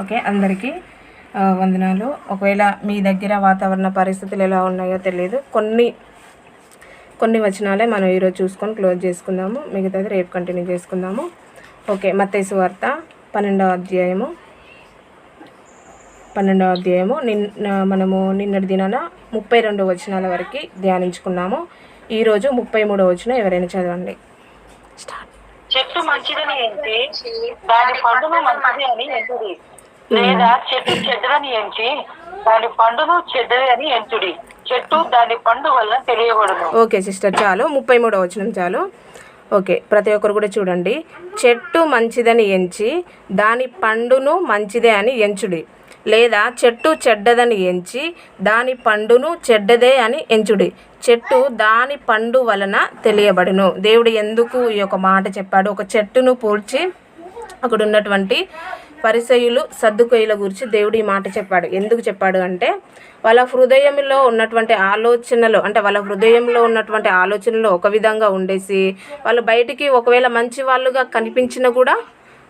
Okay అందరికీ వందనాలు. ఒకవేళ మీ దగ్గర వాతావరణ పరిస్థితులు ఎలా ఉన్నాయో తెలియదు. కొన్ని కొన్ని వచనాలే మనం ఈరోజు చూసుకొని క్లోజ్ చేసుకుందాము. మిగతాది రేపు కంటిన్యూ చేసుకుందాము. ఓకే మత్తైసు వార్త పన్నెండవ అధ్యాయము. పన్నెండవ అధ్యాయము. నిన్న మనము నిన్నటి దినాన ముప్పై రెండు వచనాల వరకు ధ్యానించుకున్నాము. ఈరోజు ముప్పై మూడో వచనం ఎవరైనా చదవండి. స్టార్ట్. చెట్టు మంచిదని ఎంచి దాని పండును మంచిది అని ఎంచుడి. లేదా చెట్టు చెడ్డదని ఎంచి దాని పండును చెడ్డది అని ఎంచుడి. చెట్టు దాని పండు వల్ల తెలియబడును. ఓకే సిస్టర్ చాలు. ముప్పై మూడో వచనం చాలు. ఓకే ప్రతి ఒక్కరు కూడా చూడండి. చెట్టు మంచిదని ఎంచి దాని పండును మంచిదే అని ఎంచుడి. లేదా చెట్టు చెడ్డదని ఎంచి దాని పండును చెడ్డదే అని ఎంచుడి. చెట్టు దాని పండు వలన తెలియబడును. దేవుడు ఎందుకు ఈ యొక్క మాట చెప్పాడు? ఒక చెట్టును పోల్చి అక్కడ ఉన్నటువంటి పరిసయులు సర్దుకొయ్యల గురించి దేవుడు ఈ మాట చెప్పాడు. ఎందుకు చెప్పాడు అంటే వాళ్ళ హృదయంలో ఉన్నటువంటి ఆలోచనలు అంటే వాళ్ళ హృదయంలో ఉన్నటువంటి ఆలోచనలు ఒక విధంగా ఉండేసి వాళ్ళు బయటికి ఒకవేళ మంచి వాళ్ళుగా కనిపించినా కూడా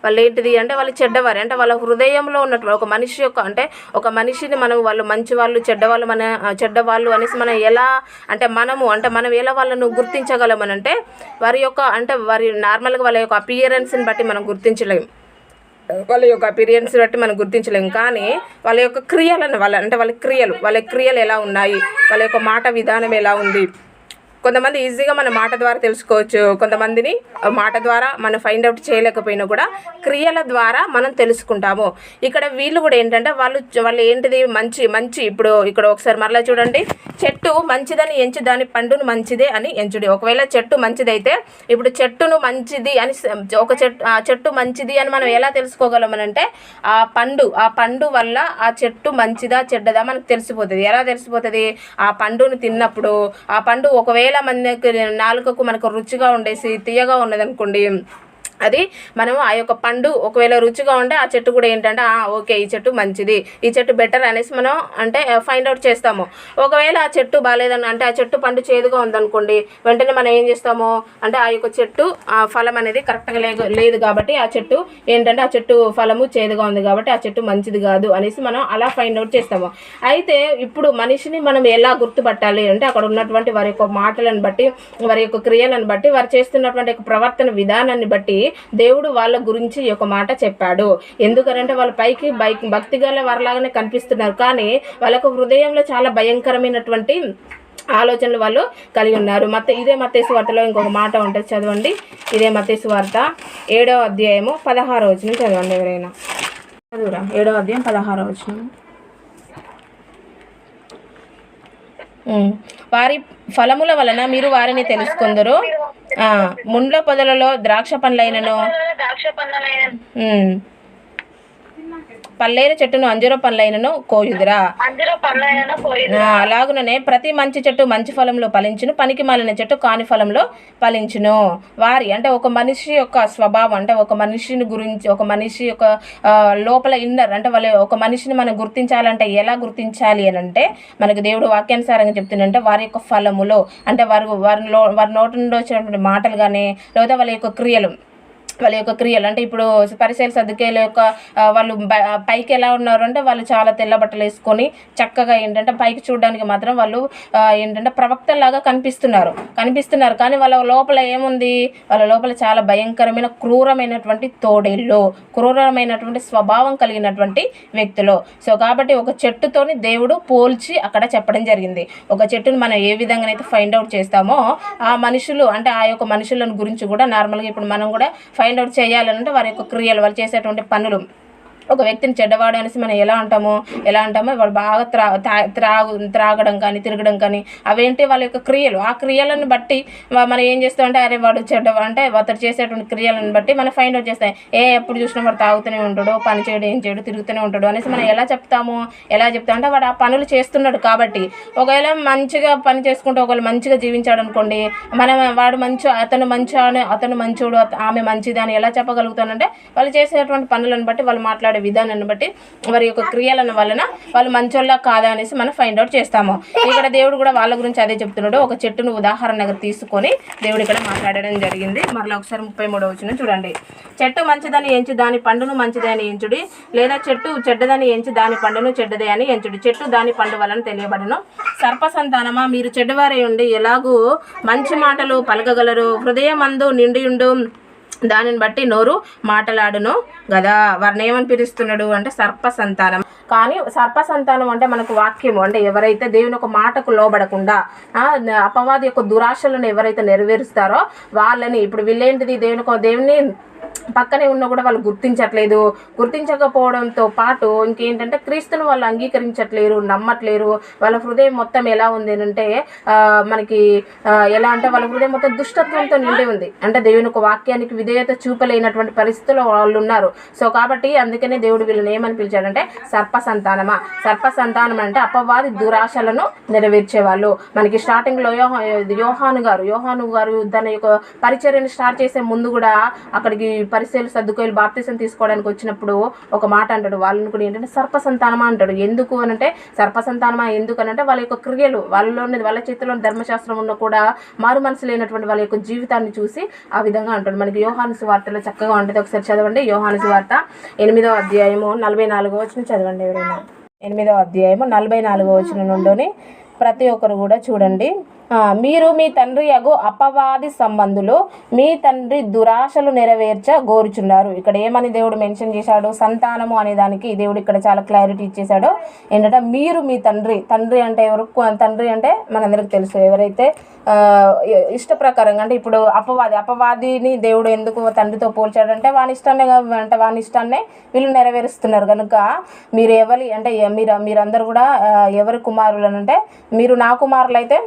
వాళ్ళు ఏంటిది అంటే వాళ్ళు చెడ్డవారు. అంటే వాళ్ళ హృదయంలో ఉన్నటువంటి ఒక మనిషి యొక్క అంటే ఒక మనిషిని మనం వాళ్ళు మంచి వాళ్ళు చెడ్డవాళ్ళు మన చెడ్డవాళ్ళు అనేసి మనం ఎలా అంటే మనము అంటే మనం ఎలా వాళ్ళను గుర్తించగలమనంటే వారి యొక్క అంటే వారి నార్మల్గా వాళ్ళ యొక్క అపియరెన్స్ని బట్టి మనం గుర్తించలేము వాళ్ళ యొక్క అపీరియన్స్ బట్టి మనం గుర్తించలేము కానీ వాళ్ళ యొక్క క్రియలను వాళ్ళ అంటే వాళ్ళ క్రియలు వాళ్ళ క్రియలు ఎలా ఉన్నాయి? వాళ్ళ యొక్క మాట విధానం ఎలా ఉంది? కొంతమంది ఈజీగా మన మాట ద్వారా తెలుసుకోవచ్చు కొంతమందిని మాట ద్వారా మనం ఫైండ్ అవుట్ చేయలేకపోయినా కూడా క్రియల ద్వారా మనం తెలుసుకుంటాము. ఇక్కడ వీళ్ళు కూడా ఏంటంటే వాళ్ళు వాళ్ళు ఏంటిది మంచి మంచి ఇప్పుడు ఇక్కడ ఒకసారి మరలా చూడండి. చెట్టు మంచిదని ఎంచు దాని పండును మంచిదే అని ఎంచుడి. ఒకవేళ చెట్టు మంచిదైతే ఇప్పుడు చెట్టును మంచిది అని ఒక చెట్టు ఆ చెట్టు మంచిది అని మనం ఎలా తెలుసుకోగలమనంటే ఆ పండు ఆ పండు వల్ల ఆ చెట్టు మంచిదా చెడ్డదా మనకు తెలిసిపోతుంది. ఎలా తెలిసిపోతుంది? ఆ పండును తిన్నప్పుడు ఆ పండు ఒకవేళ మనకి నాలుకకు మనకు రుచిగా ఉండేసి తీయగా ఉన్నదనుకోండి అది మనం ఆ యొక్క పండు ఒకవేళ రుచిగా ఉంటే ఆ చెట్టు కూడా ఏంటంటే ఓకే ఈ చెట్టు మంచిది. ఈ చెట్టు బెటర్ అనేసి మనం అంటే ఫైండ్ అవుట్ చేస్తాము. ఒకవేళ ఆ చెట్టు బాగాలేదని అంటే ఆ చెట్టు పండు చేదుగా ఉందనుకోండి వెంటనే మనం ఏం చేస్తాము? అంటే ఆ యొక్క చెట్టు ఆ ఫలం అనేది కరెక్ట్గా లేదు లేదు కాబట్టి ఆ చెట్టు ఏంటంటే ఆ చెట్టు ఫలము చేదుగా ఉంది కాబట్టి ఆ చెట్టు మంచిది కాదు అనేసి మనం అలా ఫైండ్ అవుట్ చేస్తాము. అయితే ఇప్పుడు మనిషిని మనం ఎలా గుర్తుపట్టాలి అంటే అక్కడ ఉన్నటువంటి వారి యొక్క మాటలను బట్టి వారి యొక్క క్రియలను బట్టి వారు చేస్తున్నటువంటి యొక్క ప్రవర్తన విధానాన్ని బట్టి దేవుడు వాళ్ళ గురించి ఒక మాట చెప్పాడు. ఎందుకనంటే వాళ్ళ పైకి బైక్ భక్తి గల వారిలాగానే కనిపిస్తున్నారు. కానీ వాళ్ళకు హృదయంలో చాలా భయంకరమైనటువంటి ఆలోచనలు వాళ్ళు కలిగి ఉన్నారు. మత ఇదే మతేసు వార్తలో ఇంకొక మాట ఉంటుంది చదవండి. ఇదే మతేసు వార్త ఏడవ అధ్యాయము పదహారో వచ్చిన చదవండి ఎవరైనా. చదువురా. ఏడవ అధ్యాయం పదహారో వచ్చిన వారి ఫలముల వలన మీరు వారిని తెలుసుకుందరు. ముండ్ల పొదలలో ద్రాక్ష పండ్లైనను. పల్లేరు చెట్టును అంజూర పండ్లైనను కోయుదురా. అలాగుననే ప్రతి మంచి చెట్టు మంచి ఫలంలో ఫలించును పనికి మాలిన చెట్టు కాని ఫలంలో ఫలించును. వారి అంటే ఒక మనిషి యొక్క స్వభావం అంటే ఒక మనిషిని గురించి ఒక మనిషి యొక్క లోపల ఇన్నర్ అంటే వాళ్ళ ఒక మనిషిని మనం గుర్తించాలంటే ఎలా గుర్తించాలి అని అంటే మనకు దేవుడు వాక్యానుసారంగా చెప్తుందంటే వారి యొక్క ఫలములో అంటే వారు వారిలో వారి నోటి నుండి వచ్చినటువంటి మాటలు కానీ లేదా వాళ్ళ యొక్క క్రియలు వాళ్ళ యొక్క క్రియలు. అంటే ఇప్పుడు పరిశీలి సర్దుకేల యొక్క వాళ్ళు పైకి ఎలా ఉన్నారు అంటే వాళ్ళు చాలా తెల్ల బట్టలు వేసుకొని చక్కగా ఏంటంటే పైకి చూడడానికి మాత్రం వాళ్ళు ఏంటంటే ప్రవక్తలాగా కనిపిస్తున్నారు. కనిపిస్తున్నారు కానీ వాళ్ళ లోపల ఏముంది? వాళ్ళ లోపల చాలా భయంకరమైన క్రూరమైనటువంటి తోడేళ్ళు క్రూరమైనటువంటి స్వభావం కలిగినటువంటి వ్యక్తులు. సో కాబట్టి ఒక చెట్టుతోని దేవుడు పోల్చి అక్కడ చెప్పడం జరిగింది. ఒక చెట్టును మనం ఏ విధంగానైతే ఫైండ్ అవుట్ చేస్తామో ఆ మనుషులు అంటే ఆ యొక్క మనుషులను గురించి కూడా నార్మల్గా ఇప్పుడు మనం కూడా ఫైండ్ అవుట్ చేయాలంటే వారి యొక్క క్రియలు వాళ్ళు చేసేటువంటి పనులు ఒక వ్యక్తిని చెడ్డవాడు అనేసి మనం ఎలా అంటామో ఎలా అంటామో వాడు బాగా త్రా తా- త్రాగు త్రాగడం కానీ తిరగడం కానీ అవేంటి వాళ్ళ యొక్క క్రియలు? ఆ క్రియలను బట్టి మనం ఏం చేస్తామంటే అరే వాడు చెడ్డవాడు అంటే అతడు చేసేటువంటి క్రియలను బట్టి మనం ఫైండ్ అవుట్ చేస్తాం. ఏ ఎప్పుడు చూసినా వాడు తాగుతూనే ఉంటాడు పని చేయడం ఏం చేయడు తిరుగుతూనే ఉంటాడు అనేసి మనం ఎలా చెప్తాము ఎలా చెప్తామంటే వాడు ఆ పనులు చేస్తున్నాడు కాబట్టి. ఒకవేళ మంచిగా పని చేసుకుంటూ ఒకవేళ మంచిగా జీవించాడు అనుకోండి మనం వాడు మంచి అతను మంచి అతను మంచోడు ఆమె మంచిది అని ఎలా చెప్పగలుగుతానంటే వాళ్ళు చేసేటువంటి పనులను బట్టి వాళ్ళు మాట్లాడే మాట్లాడే విధానాన్ని బట్టి వారి యొక్క క్రియలను వలన వాళ్ళు మంచోళ్ళ కాదా అనేసి మనం ఫైండ్ అవుట్ చేస్తాము. ఇక్కడ దేవుడు కూడా వాళ్ళ గురించి అదే చెప్తున్నాడు. ఒక చెట్టును ఉదాహరణగా తీసుకొని దేవుడు ఇక్కడ మాట్లాడడం జరిగింది. మరలా ఒకసారి ముప్పై మూడో వచ్చిన చూడండి. చెట్టు మంచిదని ఎంచి దాని పండును మంచిదే అని ఎంచుడి. లేదా చెట్టు చెడ్డదని ఎంచి దాని పండును చెడ్డదే అని ఎంచుడి. చెట్టు దాని పండు వలన తెలియబడను. సర్ప సంతానమా మీరు చెడ్డవారై ఉండి ఎలాగూ మంచి మాటలు పలకగలరు. హృదయమందు నిండియుండు దానిని బట్టి నోరు మాటలాడును కదా వారిని ఏమని పిలుస్తున్నాడు అంటే సర్ప సంతానం కానీ సర్ప సంతానం అంటే మనకు వాక్యము. అంటే ఎవరైతే దేవుని ఒక మాటకు లోబడకుండా అపవాది యొక్క దురాశలను ఎవరైతే నెరవేరుస్తారో వాళ్ళని ఇప్పుడు వీళ్ళేంటిది? దేవుని ఒక- దేవుని పక్కనే ఉన్నా కూడా వాళ్ళు గుర్తించట్లేదు. గుర్తించకపోవడంతో పాటు ఇంకేంటంటే క్రీస్తును వాళ్ళు అంగీకరించట్లేరు నమ్మట్లేరు. వాళ్ళ హృదయం మొత్తం ఎలా ఉంది అంటే మనకి ఎలా అంటే వాళ్ళ హృదయం మొత్తం దుష్టత్వంతో నిండి ఉంది. అంటే దేవుని ఒక వాక్యానికి విధేయత చూపలేనటువంటి పరిస్థితుల్లో వాళ్ళు ఉన్నారు. సో కాబట్టి అందుకనే దేవుడు వీళ్ళని ఏమని పిలిచాడంటే సర్ప సంతానమా సర్ప సంతానం అంటే అపవాది దురాశలను నెరవేర్చేవాళ్ళు. మనకి స్టార్టింగ్లో యోహా యోహాను గారు యోహాను గారు తన యొక్క పరిచర్యను స్టార్ట్ చేసే ముందు కూడా అక్కడికి పరిచయలు సర్దుకోలు బాప్తీసం తీసుకోవడానికి వచ్చినప్పుడు ఒక మాట అంటాడు. వాళ్ళని కూడా ఏంటంటే సర్ప సంతానమా అంటాడు. ఎందుకు అని అంటే సర్ప సంతానమా ఎందుకు అని అంటే వాళ్ళ యొక్క క్రియలు వాళ్ళలోని వాళ్ళ చేతిలోని ధర్మశాస్త్రం ఉన్న కూడా మారు మనసు లేనటువంటి వాళ్ళ యొక్క జీవితాన్ని చూసి ఆ విధంగా అంటాడు. మనకి యోహాను వార్తలో చక్కగా ఉంటుంది. ఒకసారి చదవండి. యోహాను వార్త ఎనిమిదో అధ్యాయము నలభై నాలుగో వచ్చిన చదవండి ఎవరైనా. ఎనిమిదో అధ్యాయము నలభై నాలుగో వచ్చిన నుండి ప్రతి ఒక్కరు కూడా చూడండి. మీరు మీ తండ్రి యగు అపవాది సంబంధులు మీ తండ్రి దురాశలు నెరవేర్చ గోరుచున్నారు. ఇక్కడ ఏమని దేవుడు మెన్షన్ చేశాడు? సంతానము అనే దానికి దేవుడు ఇక్కడ చాలా క్లారిటీ ఇచ్చేశాడు. ఏంటంటే మీరు మీ తండ్రి తండ్రి అంటే ఎవరు? తండ్రి అంటే మనందరికి తెలుసు. ఎవరైతే ఇష్ట ప్రకారంగా అంటే ఇప్పుడు అపవాది అపవాదిని దేవుడు ఎందుకు తండ్రితో పోల్చాడంటే వాని ఇష్టాన్ని అంటే వాని ఇష్టాన్నే వీళ్ళు నెరవేరుస్తున్నారు. కనుక మీరు ఎవరి అంటే మీరు మీరందరూ కూడా ఎవరి కుమారులు అని అంటే మీరు నా కుమారులు అయితే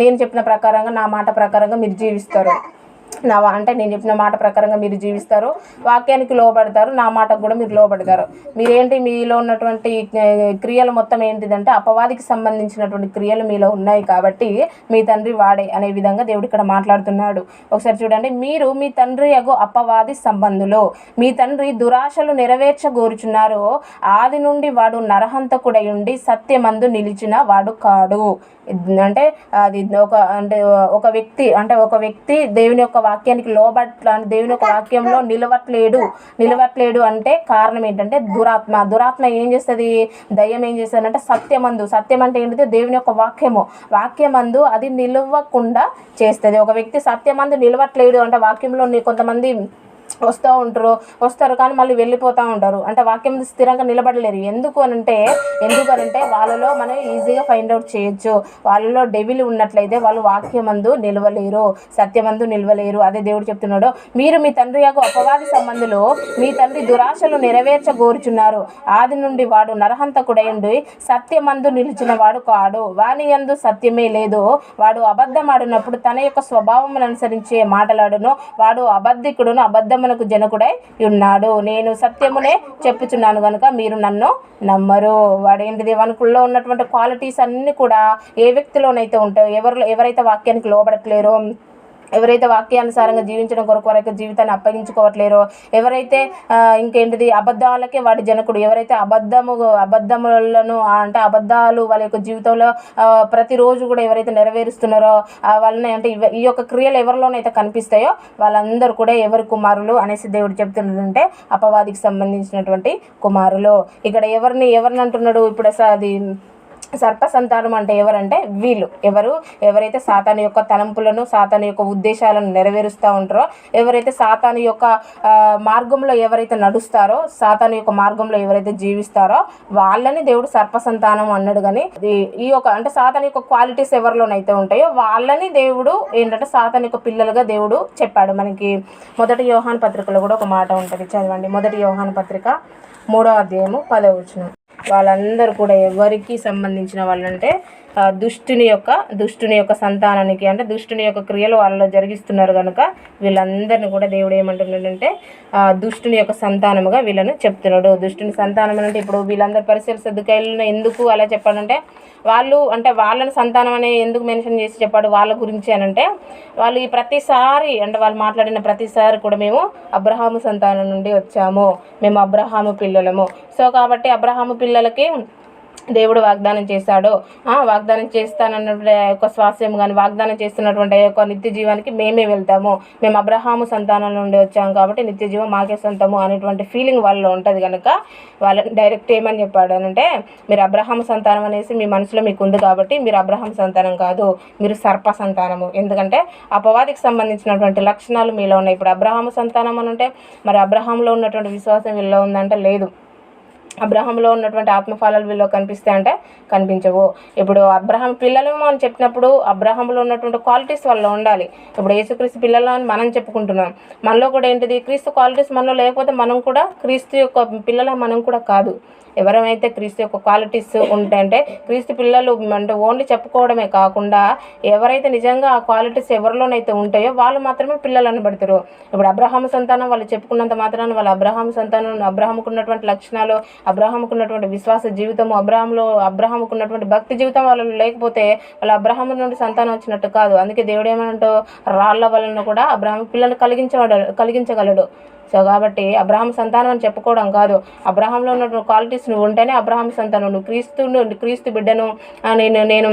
నేను చెప్పిన ప్రకారంగా నా మాట ప్రకారంగా మీరు జీవిస్తారు. నా అంటే నేను చెప్పిన మాట ప్రకారంగా మీరు జీవిస్తారు వాక్యానికి లోబడతారు నా మాటకు కూడా మీరు లోబడతారు. మీరేంటి మీలో ఉన్నటువంటి క్రియలు మొత్తం ఏంటిదంటే అపవాదికి సంబంధించినటువంటి క్రియలు మీలో ఉన్నాయి కాబట్టి మీ తండ్రి వాడే అనే విధంగా దేవుడు ఇక్కడ మాట్లాడుతున్నాడు. ఒకసారి చూడండి మీరు మీ తండ్రి యగు అపవాది సంబంధులు. మీ తండ్రి దురాశలు నెరవేర్చగోరుచున్నారు. ఆది నుండి వాడు నరహంతకుడై ఉండి సత్యమందు నిలిచిన వాడు కాడు. అంటే అది ఒక అంటే ఒక వ్యక్తి అంటే ఒక వ్యక్తి దేవుని యొక్క వాక్యానికి లోబట్ల అంటే దేవుని యొక్క వాక్యంలో నిలవట్లేడు. నిలవట్లేడు అంటే కారణం ఏంటంటే దురాత్మ. దురాత్మ ఏం చేస్తుంది? దయ్యం ఏం చేస్తుంది అంటే సత్యమందు. సత్యం అంటే ఏంటిది? దేవుని యొక్క వాక్యము. వాక్యమందు అది నిలవకుండా చేస్తుంది. ఒక వ్యక్తి సత్యమందు నిలవట్లేడు అంటే వాక్యంలో కొంతమంది వస్తూ ఉంటారు వస్తారు కానీ మళ్ళీ వెళ్ళిపోతూ ఉంటారు. అంటే వాక్యం స్థిరంగా నిలబడలేరు. ఎందుకు అని అంటే ఎందుకు అంటే వాళ్ళలో మనం ఈజీగా ఫైండ్ అవుట్ చేయొచ్చు. వాళ్ళలో డెవిల్ ఉన్నట్లయితే వాళ్ళు వాక్యమందు నిలవలేరు సత్యమందు నిలవలేరు. అదే దేవుడు చెప్తున్నాడు మీరు మీ తండ్రి యొక్క అపవాది సంబంధులు మీ తండ్రి దురాశలు నెరవేర్చగోరుచున్నారు ఆది నుండి వాడు నరహంతకుడైండి సత్యమందు నిలిచిన వాడు కాడు. వాని యందు సత్యమే లేదు. వాడు అబద్ధమాడినప్పుడు తన యొక్క స్వభావం అనుసరించే మాటలాడును. వాడు అబద్ధికుడును అబద్ధమునకు జనకుడై ఉన్నాడు. నేను సత్యమునే చెప్పుచున్నాను కనుక మీరు నన్ను నమ్మరు. వాడేంటిది? వనుకుల్లో ఉన్నటువంటి క్వాలిటీస్ అన్నీ కూడా ఏ వ్యక్తిలోనైతే ఉంటాయో ఎవరిలో ఎవరైతే వాక్యానికి లోబడట్లేరో ఎవరైతే వాక్యానుసారంగా జీవించడం కొరకు వారి యొక్క జీవితాన్ని అప్పగించుకోవట్లేరో ఎవరైతే ఇంకేంటిది అబద్ధాలకే వాడి జనకుడు ఎవరైతే అబద్ధము అబద్ధములను అంటే అబద్ధాలు వాళ్ళ యొక్క జీవితంలో ప్రతిరోజు కూడా ఎవరైతే నెరవేరుస్తున్నారో వాళ్ళని అంటే ఈ యొక్క క్రియలు ఎవరిలోనైతే కనిపిస్తాయో వాళ్ళందరూ కూడా ఎవరి కుమారులు అనేసి దేవుడు చెప్తుంటే అపవాదికి సంబంధించినటువంటి కుమారులు. ఇక్కడ ఎవరిని ఎవరిని అంటున్నాడు? ఇప్పుడు అసలు అది సర్ప సంతానం అంటే ఎవరంటే వీళ్ళు. ఎవరు ఎవరైతే సాతాను యొక్క తలంపులను సాతాను యొక్క ఉద్దేశాలను నెరవేరుస్తూ ఉంటారో ఎవరైతే సాతాను యొక్క మార్గంలో ఎవరైతే నడుస్తారో సాతాను యొక్క మార్గంలో ఎవరైతే జీవిస్తారో వాళ్ళని దేవుడు సర్ప సంతానం అన్నాడు కానీ ఈ యొక్క అంటే సాతాను యొక్క క్వాలిటీస్ ఎవరిలోనైతే ఉంటాయో వాళ్ళని దేవుడు ఏంటంటే సాతాను యొక్క పిల్లలుగా దేవుడు చెప్పాడు. మనకి మొదటి యోహాన్ పత్రికలో కూడా ఒక మాట ఉంటుంది. చదవండి. మొదటి యోహాన్ పత్రిక మూడో అధ్యాయము పదవచనం వాళ్ళందరూ కూడా ఎవరికి సంబంధించిన వాళ్ళంటే దుష్టుని యొక్క దుష్టుని యొక్క సంతానానికి అంటే దుష్టుని యొక్క క్రియలు వాళ్ళలో జరిగిస్తున్నారు కనుక వీళ్ళందరిని కూడా దేవుడు ఏమంటున్నాడంటే దుష్టుని యొక్క సంతానముగా వీళ్ళని చెప్తున్నాడు. దుష్టుని సంతానం అంటే ఇప్పుడు వీళ్ళందరి పరిస్థితులు సర్దుకాయలను ఎందుకు అలా చెప్పాడంటే వాళ్ళు అంటే వాళ్ళని సంతానం అనే ఎందుకు మెన్షన్ చేసి చెప్పాడు? వాళ్ళ గురించి అని అంటే వాళ్ళు ఈ ప్రతిసారి అంటే వాళ్ళు మాట్లాడిన ప్రతిసారి కూడా మేము అబ్రహాము సంతానం నుండి వచ్చాము. మేము అబ్రహాము పిల్లలము. సో కాబట్టి అబ్రహాము పిల్లలకి దేవుడు వాగ్దానం చేశాడు ఆ, వాగ్దానం చేస్తానన్నటువంటి ఆ యొక్క స్వాస్యం కానీ వాగ్దానం చేస్తున్నటువంటి ఆ యొక్క నిత్య జీవానికి మేమే వెళ్తాము. మేము అబ్రహాము సంతానం నుండి వచ్చాము కాబట్టి నిత్య జీవం మాకే సొంతము అనేటువంటి ఫీలింగ్ వాళ్ళలో ఉంటుంది కనుక వాళ్ళని డైరెక్ట్ ఏమని చెప్పాడు అంటే మీరు అబ్రహాం సంతానం అనేసి మీ మనసులో మీకు ఉంది కాబట్టి మీరు అబ్రహాం సంతానం కాదు మీరు సర్ప సంతానము. ఎందుకంటే అపవాదికి సంబంధించినటువంటి లక్షణాలు మీలో ఉన్నాయి. ఇప్పుడు అబ్రహాము సంతానం అని అంటే మరి అబ్రహాంలో ఉన్నటువంటి విశ్వాసం వీళ్ళలో ఉందంటే లేదు. అబ్రహంలో ఉన్నటువంటి ఆత్మఫలాలు వీళ్ళు కనిపిస్తాయి అంటే కనిపించవు. ఇప్పుడు అబ్రహం పిల్లలేమో అని చెప్పినప్పుడు అబ్రహంలో ఉన్నటువంటి క్వాలిటీస్ వల్ల ఉండాలి. ఇప్పుడు యేసుక్రీస్తు పిల్లలు అని మనం చెప్పుకుంటున్నాం. మనలో కూడా ఏంటిది? క్రీస్తు క్వాలిటీస్ మనలో లేకపోతే మనం కూడా క్రీస్తు యొక్క పిల్లల మనం కూడా కాదు. ఎవరైతే క్రీస్తు యొక్క క్వాలిటీస్ ఉంటాయంటే క్రీస్తు పిల్లలు అంటే ఓన్లీ చెప్పుకోవడమే కాకుండా ఎవరైతే నిజంగా ఆ క్వాలిటీస్ ఎవరిలోనైతే ఉంటాయో వాళ్ళు మాత్రమే పిల్లలు అనబడతారు ఇప్పుడు అబ్రహాం సంతానం వాళ్ళు చెప్పుకున్నంత మాత్రాన వాళ్ళు అబ్రహాం సంతానం అబ్రహాంకు ఉన్నటువంటి లక్షణాలు అబ్రహాంకు ఉన్నటువంటి విశ్వాస జీవితం అబ్రహాంలో అబ్రహాంకు ఉన్నటువంటి భక్తి జీవితం వాళ్ళు లేకపోతే వాళ్ళు అబ్రహాం నుండి సంతానం వచ్చినట్టు కాదు. అందుకే దేవుడు ఏమంటూ రాళ్ళ వలన కూడా అబ్రహాం పిల్లలు కలిగించగలడు కలిగించగలడు. సో కాబట్టి అబ్రహాం సంతానం అని చెప్పుకోవడం కాదు. అబ్రహాంలో ఉన్నటువంటి క్వాలిటీస్ నువ్వు ఉంటేనే అబ్రహాం సంతానం నువ్వు క్రీస్తు క్రీస్తు బిడ్డను నేను నేను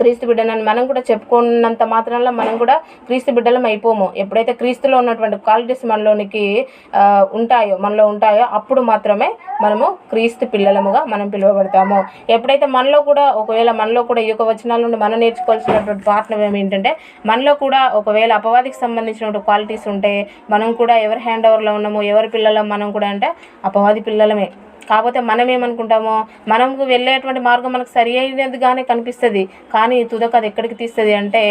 క్రీస్తు బిడ్డనని మనం కూడా చెప్పుకున్నంత మాత్రంలో మనం కూడా క్రీస్తు బిడ్డలం అయిపోము. ఎప్పుడైతే క్రీస్తులో ఉన్నటువంటి క్వాలిటీస్ మనలోనికి ఉంటాయో మనలో ఉంటాయో అప్పుడు మాత్రమే మనము క్రీస్తు పిల్లలముగా మనం పిలువబడతాము. ఎప్పుడైతే మనలో కూడా ఒకవేళ మనలో కూడా ఈ యొక్క వచనాల నుండి మనం నేర్చుకోవాల్సినటువంటి పాఠం ఏమిటంటే మనలో కూడా ఒకవేళ అపవాదికి సంబంధించినటువంటి క్వాలిటీస్ ఉంటే మనం కూడా ఎవరి హ్యాండ్ ఓవర్లో ఉన్నాము ఎవరి పిల్లలం మనం కూడా అంటే అపవాది పిల్లలమే. కాకపోతే మనం ఏమనుకుంటామో మనకు వెళ్ళేటువంటి మార్గం మనకు సరి అయినదిగానే కనిపిస్తుంది. కానీ తుదక అది ఎక్కడికి తీస్తుంది అంటే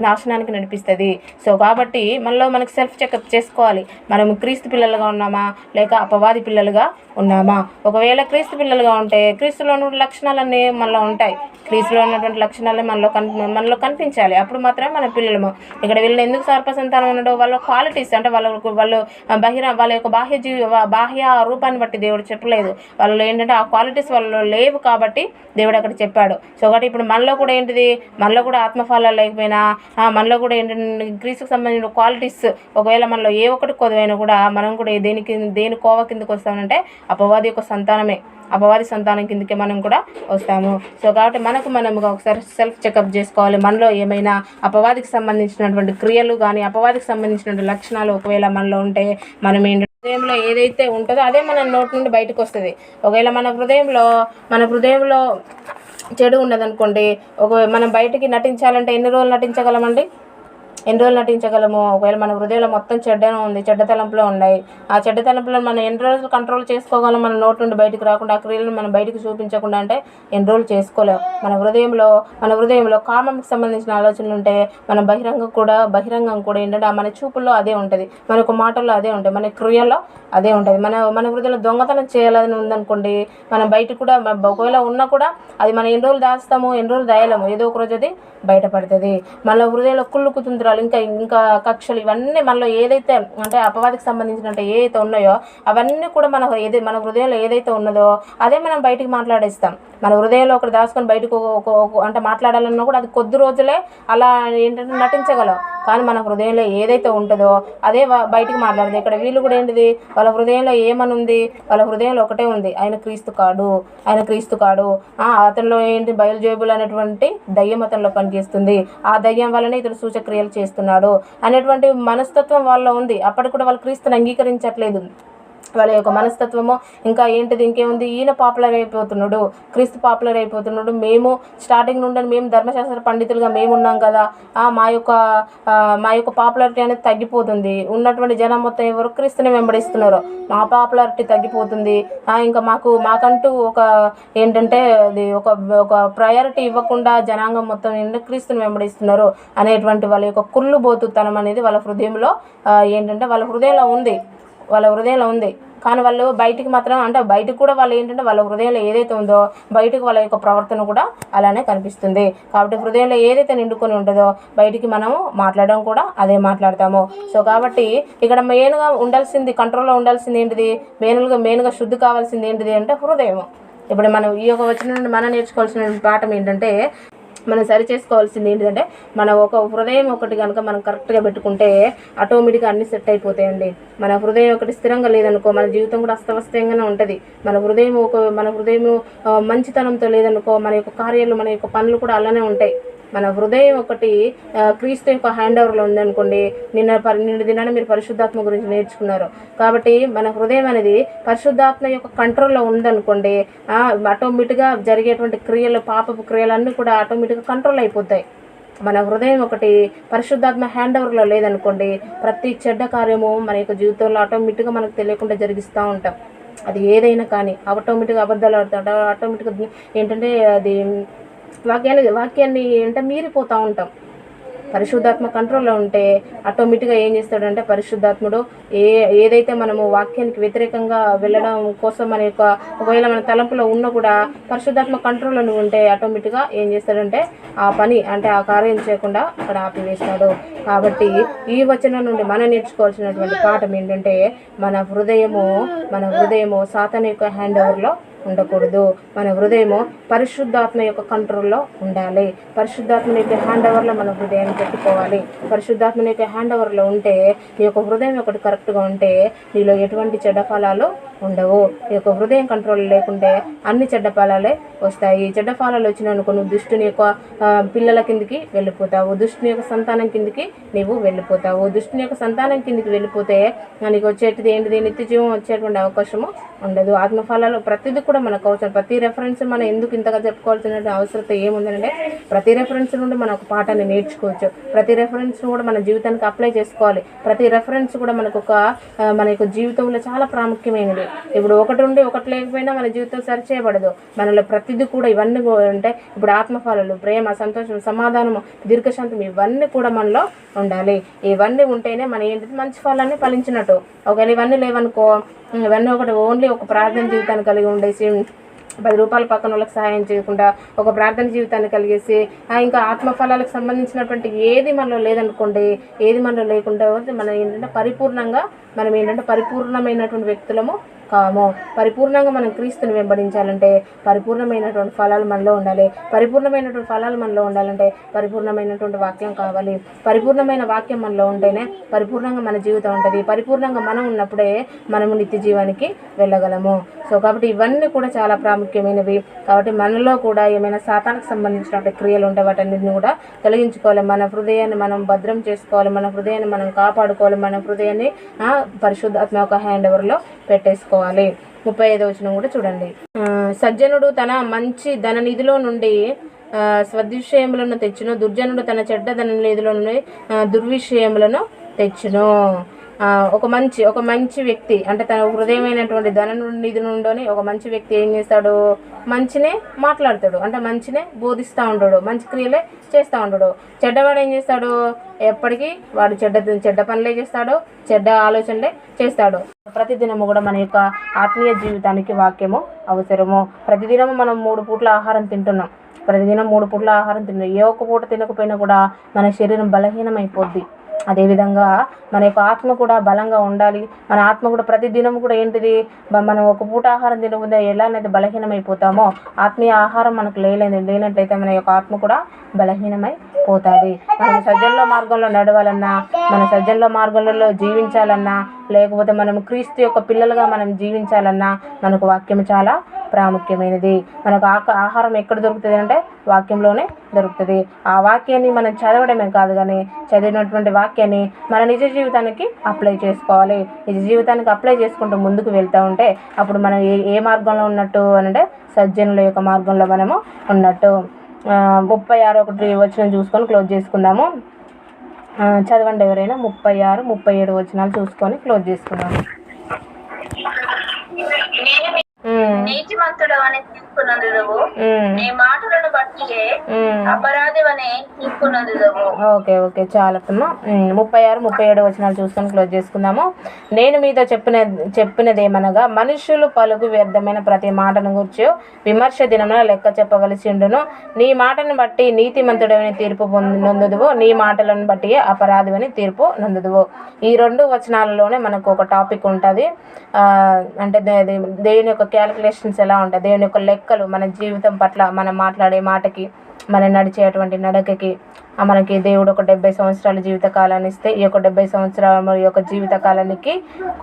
నాశనానికి నడిపిస్తుంది. సో కాబట్టి మనలో మనకు సెల్ఫ్ చెకప్ చేసుకోవాలి. మనం క్రీస్తు పిల్లలుగా ఉన్నామా? లేక అపవాది పిల్లలుగా ఉన్నామా? ఒకవేళ క్రీస్తు పిల్లలుగా ఉంటే క్రీస్తులో ఉన్న లక్షణాలన్నీ మనలో ఉంటాయి. క్రీస్తులో ఉన్నటువంటి లక్షణాలు మనలో కన్ మనలో కనిపించాలి. అప్పుడు మాత్రమే మన పిల్లలము. ఇక్కడ వీళ్ళని ఎందుకు సర్పసంతానం ఉండడం వాళ్ళ క్వాలిటీస్ అంటే వాళ్ళకు వాళ్ళు బహిర వాళ్ళ యొక్క బాహ్య జీవి బాహ్య రూపాన్ని బట్టి దేవుడు చెప్పలేదు. వాళ్ళలో ఏంటంటే ఆ క్వాలిటీస్ వాళ్ళలో లేవు కాబట్టి దేవుడు అక్కడ చెప్పాడు. సో కాబట్టి ఇప్పుడు మనలో కూడా ఏంటిది? మనలో కూడా ఆత్మఫలాలు లేకపోయినా మనలో కూడా ఏంటంటే గ్రీసుకు సంబంధించిన క్వాలిటీస్ ఒకవేళ మనలో ఏ ఒక్కటి కొదవైనా కూడా మనం కూడా దేనికి దేని కోవ కిందకి వస్తామంటే అపవాది యొక్క సంతానమే. అపవాది సంతానం కిందకి మనం కూడా వస్తాము. సో కాబట్టి మనకు మనముగా ఒకసారి సెల్ఫ్ చెకప్ చేసుకోవాలి. మనలో ఏమైనా అపవాదికి సంబంధించినటువంటి క్రియలు కానీ అపవాదికి సంబంధించినటువంటి లక్షణాలు ఒకవేళ మనలో ఉంటే మనం ఏంటంటే హృదయంలో ఏదైతే ఉంటుందో అదే మన నోటి నుండి బయటకు వస్తుంది. ఒకవేళ మన హృదయంలో మన హృదయంలో చెడు ఉన్నదనుకోండి ఒక మనం బయటికి నటించాలంటే ఎన్ని రోజులు నటించగలమండి? ఎన్ని రోజులు నటించగలము? ఒకవేళ మన హృదయంలో మొత్తం చెడ్డనే ఉంది చెడ్డ తలంపులో ఉన్నాయి. ఆ చెడ్డ తలంపులను మనం ఎన్ని రోజులు కంట్రోల్ చేసుకోగలం మన నోటి నుండి బయటకు రాకుండా ఆ క్రియలను మనం బయటకు చూపించకుండా అంటే ఎన్ని రోజులు చేసుకోలేము మన హృదయంలో మన హృదయంలో కామంకి సంబంధించిన ఆలోచనలు ఉంటే మన బహిరంగం కూడా బహిరంగం కూడా ఏంటంటే ఆ మన చూపుల్లో అదే ఉంటుంది. మనకు మాటల్లో అదే ఉంటుంది. మన క్రియల్లో అదే ఉంటుంది. మన మన హృదయంలో దొంగతనం చేయాలని ఉందనుకోండి మనం బయట కూడా ఒకవేళ ఉన్నా కూడా అది మనం ఎన్ని రోజులు దాస్తాము ఎన్ని రోజులు దాయలేము. ఏదో ఒక రోజు అది బయటపడుతుంది. మన హృదయంలో కుళ్ళు కుతుంత్రాలు ఇంకా ఇంకా కక్షలు ఇవన్నీ మనలో ఏదైతే అంటే అపవాదికి సంబంధించిన ఏదైతే ఉన్నాయో అవన్నీ కూడా మన ఏది మన హృదయంలో ఏదైతే ఉన్నదో అదే మనం బయటికి మాట్లాడేస్తాం. మన హృదయంలో ఒకటి దాచుకొని బయటకు ఒక- అంటే మాట్లాడాలన్నా కూడా అది కొద్ది రోజులే అలా ఏంటంటే నటించగలం. కానీ మన హృదయంలో ఏదైతే ఉంటుందో అదే బయటికి మాట్లాడదు. ఇక్కడ వీళ్ళు కూడా ఏంటిది? వాళ్ళ హృదయంలో ఏమనుంది వాళ్ళ హృదయంలో ఒకటే ఉంది. ఆయన క్రీస్తు కాడు. ఆయన క్రీస్తు కాడు. అతనిలో ఏంటి? బయలుజేబుల్ అనేటువంటి దయ్యం అతనిలో పనిచేస్తుంది. ఆ దయ్యం వల్లనే ఇతడు సూచక్రియలు చేస్తున్నాడు అనేటువంటి మనస్తత్వం వాళ్ళలో ఉంది. అప్పటికి కూడా వాళ్ళు క్రీస్తుని అంగీకరించట్లేదు. వాళ్ళ యొక్క మనస్తత్వము ఇంకా ఏంటిది ఇంకేముంది ఈయన పాపులర్ అయిపోతున్నాడు క్రీస్తు పాపులర్ అయిపోతున్నాడు మేము స్టార్టింగ్ నుండి మేము ధర్మశాస్త్ర పండితులుగా మేము ఉన్నాం కదా మా యొక్క మా యొక్క పాపులారిటీ అనేది తగ్గిపోతుంది. ఉన్నటువంటి జనం మొత్తం ఎవరు క్రీస్తుని వెంబడిస్తున్నారు మా పాపులారిటీ తగ్గిపోతుంది. ఇంకా మాకు మాకంటూ ఒక ఏంటంటే అది ఒక ఒక ప్రయారిటీ ఇవ్వకుండా జనాంగం మొత్తం ఏంటంటే క్రీస్తుని వెంబడిస్తున్నారు అనేటువంటి వాళ్ళ యొక్క కుళ్ళు బోతుతనం అనేది వాళ్ళ హృదయంలో ఏంటంటే వాళ్ళ హృదయంలో ఉంది. వాళ్ళ హృదయంలో ఉంది. కానీ వాళ్ళు బయటికి మాత్రం అంటే బయటకు కూడా వాళ్ళు ఏంటంటే వాళ్ళ హృదయంలో ఏదైతే ఉందో బయటకు వాళ్ళ యొక్క ప్రవర్తన కూడా అలానే కనిపిస్తుంది. కాబట్టి హృదయంలో ఏదైతే నిండుకొని ఉంటుందో బయటికి మనము మాట్లాడడం కూడా అదే మాట్లాడతాము. సో కాబట్టి ఇక్కడ మెయిన్గా ఉండాల్సింది కంట్రోల్లో ఉండాల్సింది ఏంటిది? మెయిన్గా మెయిన్గా శుద్ధి కావాల్సింది ఏంటిది అంటే హృదయం. ఇప్పుడు మనం ఈ యొక్క వచ్చిన నుండి మనం నేర్చుకోవాల్సిన పాఠం ఏంటంటే మనం సరి చేసుకోవాల్సింది ఏంటంటే మన ఒక హృదయం ఒకటి కనుక మనం కరెక్ట్గా పెట్టుకుంటే ఆటోమేటిక్గా అన్ని సెట్ అయిపోతాయండి. మన హృదయం ఒకటి స్థిరంగా లేదనుకో మన జీవితం కూడా అస్తవ్యస్తంగానే ఉంటుంది. మన హృదయం ఒక మన హృదయం మంచితనంతో లేదనుకో మన యొక్క కార్యాలు మన యొక్క పనులు కూడా అలానే ఉంటాయి. మన హృదయం ఒకటి క్రీస్తు యొక్క హ్యాండ్ ఓవర్లో ఉందనుకోండి నిన్న పరి నిన్న దినాన్ని మీరు పరిశుద్ధాత్మ గురించి నేర్చుకున్నారు. కాబట్టి మన హృదయం అనేది పరిశుద్ధాత్మ యొక్క కంట్రోల్లో ఉందనుకోండి ఆటోమేటిక్గా జరిగేటువంటి క్రియలు పాపపు క్రియలన్నీ కూడా ఆటోమేటిక్గా కంట్రోల్ అయిపోతాయి. మన హృదయం ఒకటి పరిశుద్ధాత్మ హ్యాండ్ ఓవర్లో లేదనుకోండి ప్రతి చెడ్డ కార్యము మన యొక్క జీవితంలో ఆటోమేటిక్గా మనకు తెలియకుండా జరిగిస్తూ ఉంటాం. అది ఏదైనా కానీ ఆటోమేటిక్గా అబద్ధాలు ఆడతాడు ఆటోమేటిక్గా ఏంటంటే అది వాక్యాన్ని వాక్యాన్ని అంటే మీరిపోతూ ఉంటాం. పరిశుద్ధాత్మ కంట్రోల్లో ఉంటే ఆటోమేటిక్గా ఏం చేస్తాడంటే పరిశుద్ధాత్ముడు ఏ ఏదైతే మనము వాక్యానికి వ్యతిరేకంగా వెళ్ళడం కోసం మన యొక్క ఒకవేళ మన తలంపులో ఉన్నా కూడా పరిశుద్ధాత్మ కంట్రోల్లో ఉంటే ఆటోమేటిక్గా ఏం చేస్తాడంటే ఆ పని అంటే ఆ కార్యం చేయకుండా అక్కడ ఆపివేస్తాడు. కాబట్టి ఈ వచనం నుండి మనం నేర్చుకోవాల్సినటువంటి పాఠం ఏంటంటే మన హృదయము మన హృదయము సాతన యొక్క హ్యాండ్ ఓవర్లో ఉండకూడదు. మన హృదయము పరిశుద్ధాత్మ యొక్క కంట్రోల్లో ఉండాలి. పరిశుద్ధాత్మ యొక్క హ్యాండ్ ఓవర్లో మన హృదయం పెట్టుకోవాలి. పరిశుద్ధాత్మ యొక్క హ్యాండ్ ఓవర్లో ఉంటే నీ యొక్క హృదయం ఒకటి కరెక్ట్గా ఉంటే నీలో ఎటువంటి చెడ్డ ఫలాలు ఉండవు. నీ యొక్క హృదయం కంట్రోల్ లేకుంటే అన్ని చెడ్డ ఫలాలే వస్తాయి. చెడ్డ ఫలాలు వచ్చినానుకో నువ్వు దుష్టుని యొక్క పిల్లల కిందికి వెళ్ళిపోతావు. దుష్టుని యొక్క సంతానం కిందికి నీవు వెళ్ళిపోతావు. దుష్టుని యొక్క సంతానం కిందికి వెళ్ళిపోతే నీకు వచ్చేటిది ఏంటిది? నిత్య జీవం వచ్చేటువంటి అవకాశము ఉండదు. ఆత్మఫలాలు ప్రతిదీ కూడా మనకు అవసరం. ప్రతి రెఫరెన్స్ మనం ఎందుకు ఇంతగా చెప్పుకోవాల్సిన అవసరం ఏముందంటే ప్రతి రెఫరెన్స్ నుండి మనం ఒక పాఠాన్ని నేర్చుకోవచ్చు. ప్రతి రెఫరెన్స్ కూడా మన జీవితానికి అప్లై చేసుకోవాలి. ప్రతి రెఫరెన్స్ కూడా మనకు ఒక మన యొక్క జీవితంలో చాలా ప్రాముఖ్యమైనది. ఇప్పుడు ఒకటి ఉండి ఒకటి లేకపోయినా మన జీవితం సరి చేయబడదు మనలో ప్రతిదీ కూడా ఇవన్నీ ఉంటే అంటే ఇప్పుడు ఆత్మఫలాలు ప్రేమ సంతోషం సమాధానము దీర్ఘశాంతం ఇవన్నీ కూడా మనలో ఉండాలి. ఇవన్నీ ఉంటేనే మన ఏంటిది? మంచి ఫలాన్ని ఫలించినట్టు. ఒకవేళ ఇవన్నీ లేవనుకో ఇవన్నీ ఒకటి ఓన్లీ ఒక ప్రార్థన జీవితాన్ని కలిగి చేసి పది రూపాయల పక్కన వాళ్ళకి సహాయం చేయకుండా ఒక ప్రార్థన జీవితాన్ని కలిగేసి ఇంకా ఆత్మఫలాలకు సంబంధించినటువంటి ఏది మనలో లేదనుకోండి ఏది మనలో లేకుండా మనం ఏంటంటే పరిపూర్ణంగా మనం ఏంటంటే పరిపూర్ణమైనటువంటి వ్యక్తులము కాము. పరిపూర్ణంగా మనం క్రీస్తుని వెంబడించాలంటే పరిపూర్ణమైనటువంటి ఫలాలు మనలో ఉండాలి. పరిపూర్ణమైనటువంటి ఫలాలు మనలో ఉండాలంటే పరిపూర్ణమైనటువంటి వాక్యం కావాలి. పరిపూర్ణమైన వాక్యం మనలో ఉంటేనే పరిపూర్ణంగా మన జీవితం ఉంటుంది. పరిపూర్ణంగా మనం ఉన్నప్పుడే మనము నిత్య జీవానికి వెళ్ళగలము. సో కాబట్టి ఇవన్నీ కూడా చాలా ప్రాముఖ్యమైనవి. కాబట్టి మనలో కూడా ఏమైనా శాతానికి సంబంధించినటువంటి క్రియలు ఉంటే వాటన్నిటిని కూడా తొలగించుకోవాలి. మన హృదయాన్ని మనం భద్రం చేసుకోవాలి. మన హృదయాన్ని మనం కాపాడుకోవాలి. మన హృదయాన్ని పరిశుద్ధాత్మ యొక్క హ్యాండ్ ఓవర్లో పెట్టేసుకోవాలి. ముప్పై ఐదో వచనం కూడా చూడండి. సజ్జనుడు తన మంచి ధన నిధిలో నుండి స్వదిషయములను తెచ్చును. దుర్జనుడు తన చెడ్డ ధన నిధిలో నుండి దుర్విషయములను తెచ్చును. ఒక మంచి ఒక మంచి వ్యక్తి అంటే తన హృదయమైనటువంటి ధన నిధి నుండి ఒక మంచి వ్యక్తి ఏం చేస్తాడు? మంచినే మాట్లాడతాడు. అంటే మంచినే బోధిస్తూ ఉంటాడు. మంచి క్రియలే చేస్తూ ఉంటాడు. చెడ్డవాడు ఏం చేస్తాడు? ఎప్పటికీ వాడు చెడ్డ చెడ్డ పనులే చేస్తాడు చెడ్డ ఆలోచనలే చేస్తాడు. ప్రతిదినము కూడా మన యొక్క ఆత్మీయ జీవితానికి వాక్యము అవసరము. ప్రతిదినము మనం మూడు పూట్ల ఆహారం తింటున్నాం. ప్రతిదినం మూడు పూట్ల ఆహారం తింటున్నాం. ఏ ఒక్క పూట తినకపోయినా కూడా మన శరీరం బలహీనమైపోద్ది. అదేవిధంగా మన యొక్క ఆత్మ కూడా బలంగా ఉండాలి. మన ఆత్మ కూడా ప్రతిదినం కూడా ఏంటిది? మనం ఒక పూట ఆహారం తినకుండా ఎలానైతే బలహీనమైపోతామో ఆత్మీయ ఆహారం మనకు లేలేదు లేనట్లయితే మన యొక్క ఆత్మ కూడా బలహీనమై పోతుంది మనం సజ్జనుల మార్గంలో నడవాలన్నా మన సజ్జనుల మార్గంలో జీవించాలన్నా లేకపోతే మనం క్రీస్తు యొక్క పిల్లలుగా మనం జీవించాలన్నా మనకు వాక్యం చాలా ప్రాముఖ్యమైనది. మనకు ఆక ఆహారం ఎక్కడ దొరుకుతుంది అంటే వాక్యంలోనే దొరుకుతుంది. ఆ వాక్యాన్ని మనం చదవడమే కాదు కానీ చదివినటువంటి వాక్యాన్ని మన నిజ జీవితానికి అప్లై చేసుకోవాలి. నిజ జీవితానికి అప్లై చేసుకుంటూ ముందుకు వెళ్తూ ఉంటే అప్పుడు మనం ఏ ఏ మార్గంలో ఉన్నట్టు అని అంటే సజ్జనుల యొక్క మార్గంలో మనము ఉన్నట్టు. ముప్పై ఆరు ఒకటి వచ్చిన చూసుకొని క్లోజ్ చేసుకుందాము. చదవండి ఎవరైనా. ముప్పై ఆరు ముప్పై ఏడు వచనాలు చూసుకొని క్లోజ్ చేసుకున్నాము నీతిమంతుడు అని తీసుకున్నందువు నీ మాటలను బట్టి ఉమ్. అపరాధివని తీసుకున్నందువు ఓకే ఓకే చాలమ్మా ముప్పై ఆరు ముప్పై ఏడు వచనాలు చూసుకొని క్లోజ్ చేసుకుందాము. నేను మీతో చెప్పిన చెప్పినది ఏమనగా మనుషులు పలుకు వ్యర్థమైన ప్రతి మాటను గురించి విమర్శ దినమున లెక్క చెప్పవలసి ఉండును. నీ మాటను బట్టి నీతిమంతుడని తీర్పు నొందుదువు నీ మాటలను బట్టి అపరాధమని తీర్పు నొందుదువు. ఈ రెండు వచనాలలోనే మనకు ఒక టాపిక్ ఉంటుంది. అంటే దేవుని యొక్క క్యాలిక్యులేషన్స్ ఎలా ఉంటాయి? దేవుని యొక్క లెక్కలు మన జీవితం పట్ల మనం మాట్లాడే మాటకి మనం నడిచేటువంటి నడకకి మనకి దేవుడు ఒక డెబ్బై సంవత్సరాల జీవిత కాలాన్ని ఇస్తే ఈ యొక్క డెబ్బై సంవత్సరాల యొక్క జీవిత కాలానికి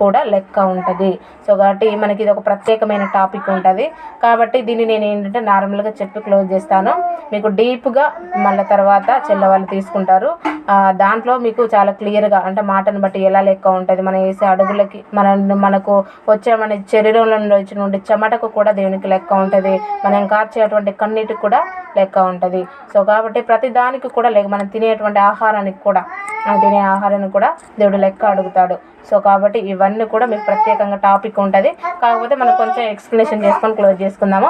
కూడా లెక్క ఉంటుంది. సో కాబట్టి మనకి ఇది ఒక ప్రత్యేకమైన టాపిక్ ఉంటుంది. కాబట్టి దీన్ని నేను ఏంటంటే నార్మల్గా చెప్పి క్లోజ్ చేస్తాను. మీకు డీప్గా మళ్ళీ తర్వాత చెల్లవాళ్ళు తీసుకుంటారు. దాంట్లో మీకు చాలా క్లియర్గా అంటే మాటను బట్టి ఎలా లెక్క ఉంటుంది మనం వేసే అడుగులకి మన మనకు వచ్చే మన శరీరంలో నుండి వచ్చిన చెమటకు కూడా దేవునికి లెక్క ఉంటుంది. మనం కార్చేటువంటి కన్నీటికి కూడా లెక్క ఉంటుంది. సో కాబట్టి ప్రతి దానికి కూడా లేక మనం తినేటువంటి ఆహారానికి కూడా మనం తినే ఆహారాన్ని కూడా దేవుడు లెక్క అడుగుతాడు. సో కాబట్టి ఇవన్నీ కూడా మీకు ప్రత్యేకంగా టాపిక్ ఉంటుంది. కాకపోతే మనం కొంచెం ఎక్స్ప్లెనేషన్ చేసుకొని క్లోజ్ చేసుకుందాము.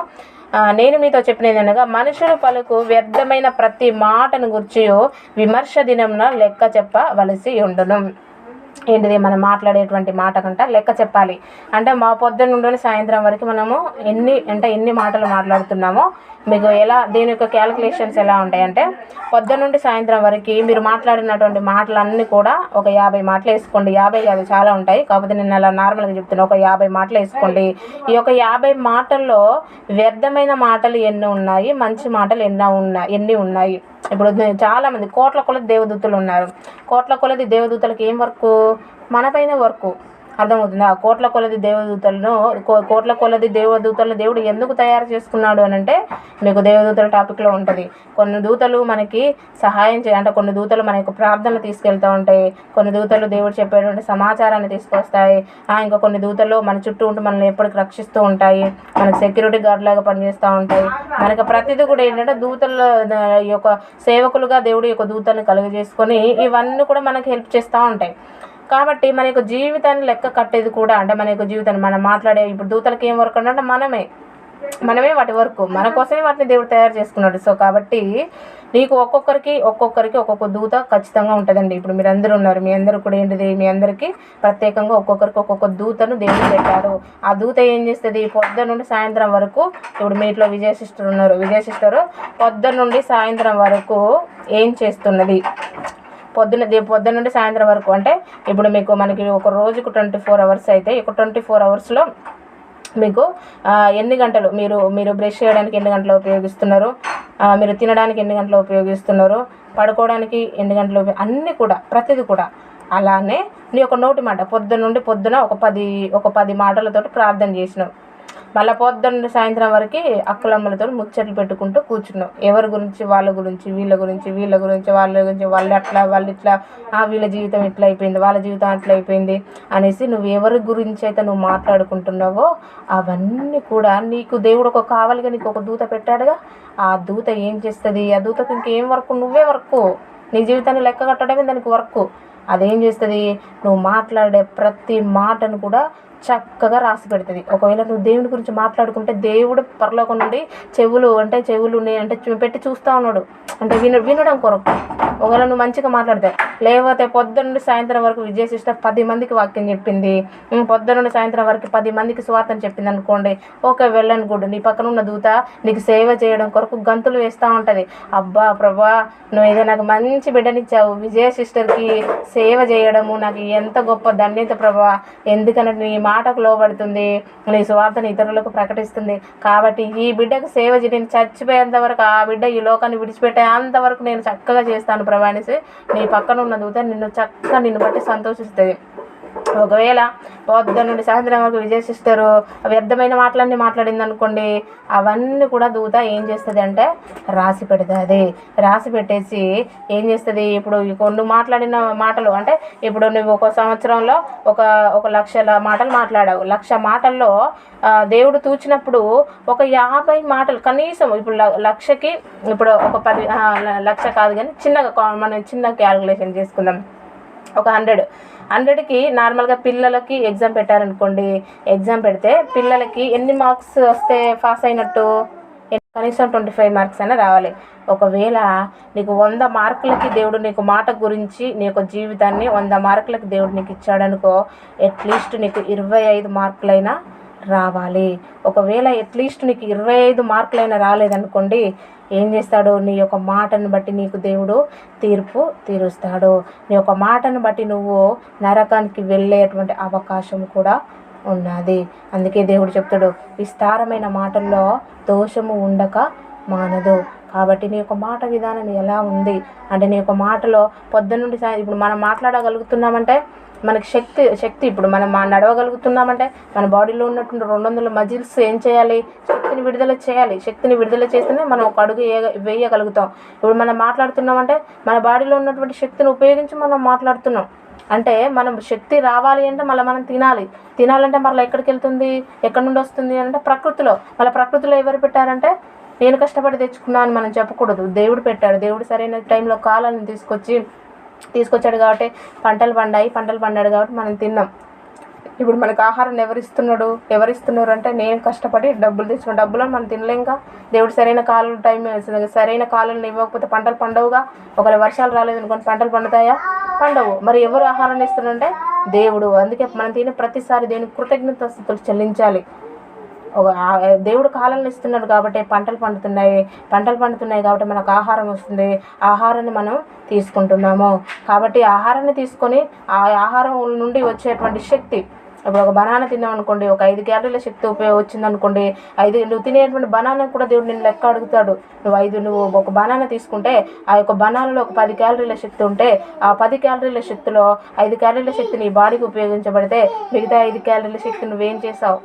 నేను మీతో చెప్పినది అనగా మనుషులు పలుకు వ్యర్థమైన ప్రతి మాటను గుర్చి విమర్శ దినంన లెక్క చెప్పవలసి ఉండను. ఏంటిది మనం మాట్లాడేటువంటి మాట కంట లెక్క చెప్పాలి. అంటే మా పొద్దున్న నుండి సాయంత్రం వరకు మనము ఎన్ని అంటే ఎన్ని మాటలు మాట్లాడుతున్నామో మీకు ఎలా దీని యొక్క క్యాలిక్యులేషన్స్ ఎలా ఉంటాయంటే పొద్దున్న నుండి సాయంత్రం వరకు మీరు మాట్లాడినటువంటి మాటలన్నీ కూడా ఒక యాభై మాటలు వేసుకోండి. యాభై కాదు చాలా ఉంటాయి. కాకపోతే నేను అలా నార్మల్గా చెప్తున్నా ఒక యాభై మాటలు వేసుకోండి. ఈ యొక్క యాభై మాటల్లో వ్యర్థమైన మాటలు ఎన్ని ఉన్నాయి? మంచి మాటలు ఎన్నో ఉన్నాయి ఎన్ని ఉన్నాయి? ఇప్పుడు చాలామంది చాలా మంది కోట్ల కొలది దేవదూతలు ఉన్నారు. కోట్ల కొలది దేవదూతలకు ఏం వర్క్? మన పైన వర్క్. అర్థమవుతుందా. కోట్ల కొలది దేవదూతలను కో- కోట్ల కొలది దేవదూతలను దేవుడు ఎందుకు తయారు చేసుకున్నాడు అని అంటే మీకు దేవదూతల టాపిక్లో ఉంటుంది. కొన్ని దూతలు మనకి సహాయం చే అంటే కొన్ని దూతలు మన యొక్క ప్రార్థనలు తీసుకెళ్తూ ఉంటాయి కొన్ని దూతలు దేవుడు చెప్పేటువంటి సమాచారాన్ని తీసుకొస్తాయి. ఆ, ఇంకా కొన్ని దూతలు మన చుట్టూ ఉంటూ మనల్ని ఎప్పటికి రక్షిస్తూ ఉంటాయి. మనకు సెక్యూరిటీ గార్డ్ లాగా పనిచేస్తూ ఉంటాయి. మనకి ప్రతిదీ కూడా ఏంటంటే దూతల యొక్క సేవకులుగా దేవుడు యొక్క దూతలను కలుగజేసుకొని ఇవన్నీ కూడా మనకి హెల్ప్ చేస్తూ ఉంటాయి. కాబట్టి మన యొక్క జీవితాన్ని లెక్క కట్టేది కూడా అంటే మన యొక్క జీవితాన్ని మనం మాట్లాడే ఇప్పుడు దూతలకి ఏం వర్క్ అంటే మనమే. మనమే వాటి వర్క్. మన కోసమే వాటిని దేవుడు తయారు చేసుకున్నాడు. సో కాబట్టి నీకు ఒక్కొక్కరికి ఒక్కొక్కరికి ఒక్కొక్క దూత ఖచ్చితంగా ఉంటుందండి. ఇప్పుడు మీరు అందరూ ఉన్నారు. మీ అందరూ కూడా ఏంటిది? మీ అందరికీ ప్రత్యేకంగా ఒక్కొక్కరికి ఒక్కొక్క దూతను దేవుడు పెట్టారు. ఆ దూత ఏం చేస్తుంది? పొద్దు నుండి సాయంత్రం వరకు ఇప్పుడు మీ ఇంట్లో విజయ సిస్టర్ ఉన్నారు. విజయ సిస్టర్ నుండి సాయంత్రం వరకు ఏం చేస్తున్నది? పొద్దున పొద్దున నుండి సాయంత్రం వరకు అంటే ఇప్పుడు మీకు మనకి ఒక రోజుకు ట్వంటీ ఫోర్ అవర్స్ అయితే ఒక ట్వంటీ ఫోర్ అవర్స్లో మీకు ఎన్ని గంటలు మీరు మీరు బ్రష్ చేయడానికి ఎన్ని గంటలు ఉపయోగిస్తున్నారు? మీరు తినడానికి ఎన్ని గంటలు ఉపయోగిస్తున్నారు? పడుకోవడానికి ఎన్ని గంటలు అన్నీ కూడా ప్రతిదీ కూడా అలానే నీ ఒక నోటి మాట పొద్దున నుండి పొద్దున ఒక పది ఒక పది మాటలతో ప్రార్థన చేసినావు. మళ్ళీ పొద్దున్న సాయంత్రం వరకు అక్కలమ్మలతో ముచ్చట్లు పెట్టుకుంటూ కూర్చున్నావు ఎవరి గురించి వాళ్ళ గురించి వీళ్ళ గురించి వీళ్ళ గురించి వాళ్ళ గురించి వాళ్ళు అట్లా వాళ్ళు ఇట్లా వీళ్ళ జీవితం ఇట్లా అయిపోయింది వాళ్ళ జీవితం అట్లా అయిపోయింది అనేసి నువ్వు ఎవరి గురించి అయితే నువ్వు మాట్లాడుకుంటున్నావో అవన్నీ కూడా నీకు దేవుడు ఒక కావాలిగా నీకు ఒక దూత పెట్టాడుగా. ఆ దూత ఏం చేస్తుంది? ఆ దూతకు ఇంకేం వర్క్? నువ్వే వర్క్. నీ జీవితాన్ని లెక్క కట్టడమే దానికి వర్క్. అదేం చేస్తుంది? నువ్వు మాట్లాడే ప్రతి మాటను కూడా చక్కగా రాసి పెడుతుంది. ఒకవేళ నువ్వు దేవుని గురించి మాట్లాడుకుంటే దేవుడు పరలోకం నుండి చెవులు అంటే చెవులు అంటే పెట్టి చూస్తూ ఉన్నాడు. అంటే విన వినడం కొరకు. ఒకవేళ నువ్వు మంచిగా మాట్లాడతావు లేకపోతే పొద్దున్న నుండి సాయంత్రం వరకు విజయ సిస్టర్ పది మందికి వాక్యం చెప్పింది. పొద్దున్న నుండి సాయంత్రం వరకు పది మందికి స్వార్థం చెప్పింది అనుకోండి. ఓకే వెళ్ళను గుడ్ నీ పక్కన ఉన్న దూత నీకు సేవ చేయడం కొరకు గంతులు వేస్తూ ఉంటుంది. అబ్బా ప్రభా నువ్వు ఏదో నాకు మంచి బిడ్డనిచ్చావు. విజయ సిస్టర్కి సేవ చేయడము నాకు ఎంత గొప్ప ధన్యత ప్రభా. ఎందుకంటే నీ మా మాటకు లోబడుతుంది నీ సువార్తను ఇతరులకు ప్రకటిస్తుంది. కాబట్టి ఈ బిడ్డకు సేవ చేయ. నేను చచ్చిపోయేంత వరకు ఆ బిడ్డ ఈ లోకాన్ని విడిచిపెట్టే అంతవరకు నేను చక్కగా చేస్తాను ప్రభా అనేసి నీ పక్కన ఉన్న దూత నిన్ను చక్కగా నిన్ను బట్టి సంతోషిస్తుంది ఒకవేళ పొద్దున్న నుండి సాయంత్రం వరకు విజయ సిస్టరు వ్యర్థమైన మాటలన్నీ మాట్లాడింది అనుకోండి అవన్నీ కూడా దూత ఏం చేస్తుంది అంటే రాసి పెడుతుంది. రాసి పెట్టేసి ఏం చేస్తుంది? ఇప్పుడు కొన్ని మాట్లాడిన మాటలు అంటే ఇప్పుడు నువ్వు ఒక సంవత్సరంలో ఒక ఒక లక్షల మాటలు మాట్లాడావు. లక్ష మాటల్లో దేవుడు తూచినప్పుడు ఒక యాభై మాటలు కనీసం ఇప్పుడు ల- లక్షకి ఇప్పుడు ఒక పది లక్ష కాదు కానీ చిన్నగా మనం చిన్న క్యాలిక్యులేషన్ చేసుకుందాం. ఒక హండ్రెడ్. హండ్రెడ్కి నార్మల్గా పిల్లలకి ఎగ్జామ్ పెట్టారనుకోండి ఎగ్జామ్ పెడితే పిల్లలకి ఎన్ని మార్క్స్ వస్తే పాస్ అయినట్టు? కనీసం ట్వంటీ ఫైవ్ మార్క్స్ అయినా రావాలి. ఒకవేళ నీకు వంద మార్కులకి దేవుడు నీకు మాట గురించి నీ యొక్క జీవితాన్ని వంద మార్కులకి దేవుడు నీకు ఇచ్చాడనుకో అట్లీస్ట్ నీకు ఇరవై ఐదు మార్కులైనా రావాలి. ఒకవేళ అట్లీస్ట్ నీకు ఇరవై ఐదు మార్కులైనా రాలేదనుకోండి ఏం చేస్తాడు? నీ యొక్క మాటను బట్టి నీకు దేవుడు తీర్పు తీరుస్తాడు. నీ యొక్క మాటను బట్టి నువ్వు నరకానికి వెళ్ళేటువంటి అవకాశం కూడా ఉన్నది. అందుకే దేవుడు చెప్తాడు విస్తారమైన మాటల్లో దోషము ఉండక మానదు. కాబట్టి నీ యొక్క మాట విధానం ఎలా ఉంది? అంటే నీ యొక్క మాటలో పొద్దునుండి సాయం ఇప్పుడు మనం మాట్లాడగలుగుతున్నామంటే మనకి శక్తి శక్తి ఇప్పుడు మనం నడవగలుగుతున్నామంటే మన బాడీలో ఉన్నటువంటి రెండు వందల మజిల్స్ ఏం చేయాలి? శక్తిని విడుదల చేయాలి. శక్తిని విడుదల చేస్తేనే మనం ఒక అడుగు వేయగలుగుతాం. ఇప్పుడు మనం మాట్లాడుతున్నామంటే మన బాడీలో ఉన్నటువంటి శక్తిని ఉపయోగించి మనం మాట్లాడుతున్నాం. అంటే మనం శక్తి రావాలి అంటే మళ్ళీ మనం తినాలి. తినాలంటే మళ్ళీ ఎక్కడికి వెళ్తుంది? ఎక్కడి నుండి వస్తుంది? అంటే ప్రకృతిలో. మళ్ళీ ప్రకృతిలో ఎవరు పెట్టారంటే నేను కష్టపడి తెచ్చుకున్నాను అని మనం చెప్పకూడదు. దేవుడు పెట్టాడు. దేవుడు సరైన టైంలో కాలాన్ని తీసుకొచ్చి తీసుకొచ్చాడు కాబట్టి పంటలు పండాయి పంటలు పండాడు కాబట్టి మనం తిన్నాం. ఇప్పుడు మనకు ఆహారం ఎవరిస్తున్నాడు ఎవరిస్తున్నారు అంటే నేను కష్టపడి డబ్బులు తీసుకున్నాను డబ్బులను మనం తినలేంగా దేవుడు సరైన కాలం టైం సరైన కాలంలో ఇవ్వకపోతే పంటలు పండవుగా? ఒకవేళ వర్షాలు రాలేదు అనుకోండి పంటలు పండుతాయా? పండవు. మరి ఎవరు ఆహారాన్ని ఇస్తున్నారంటే? దేవుడు. అందుకే మనం తినే ప్రతిసారి దేవుని కృతజ్ఞత స్థితులు చెల్లించాలి. దేవుడు కాలాలను ఇస్తున్నాడు కాబట్టి పంటలు పండుతున్నాయి పంటలు పండుతున్నాయి కాబట్టి మనకు ఆహారం వస్తుంది. ఆహారాన్ని మనం తీసుకుంటున్నాము. కాబట్టి ఆహారాన్ని తీసుకొని ఆ ఆహారం నుండి వచ్చేటువంటి శక్తి ఇప్పుడు ఒక బనానా తిన్నాం అనుకోండి ఒక ఐదు క్యాలరీల శక్తి ఉపయోగం వచ్చింది అనుకోండి ఐదు నువ్వు తినేటువంటి బనానా కూడా దేవుడు నేను లెక్క అడుగుతాడు. నువ్వు ఐదు నువ్వు ఒక బనానా తీసుకుంటే ఆ యొక్క బనానాలో ఒక పది క్యాలరీల శక్తి ఉంటే ఆ పది క్యాలరీల శక్తిలో ఐదు క్యాలరీల శక్తి నీ బాడీకి ఉపయోగించబడితే మిగతా ఐదు క్యాలరీల శక్తి నువ్వేం చేసావు?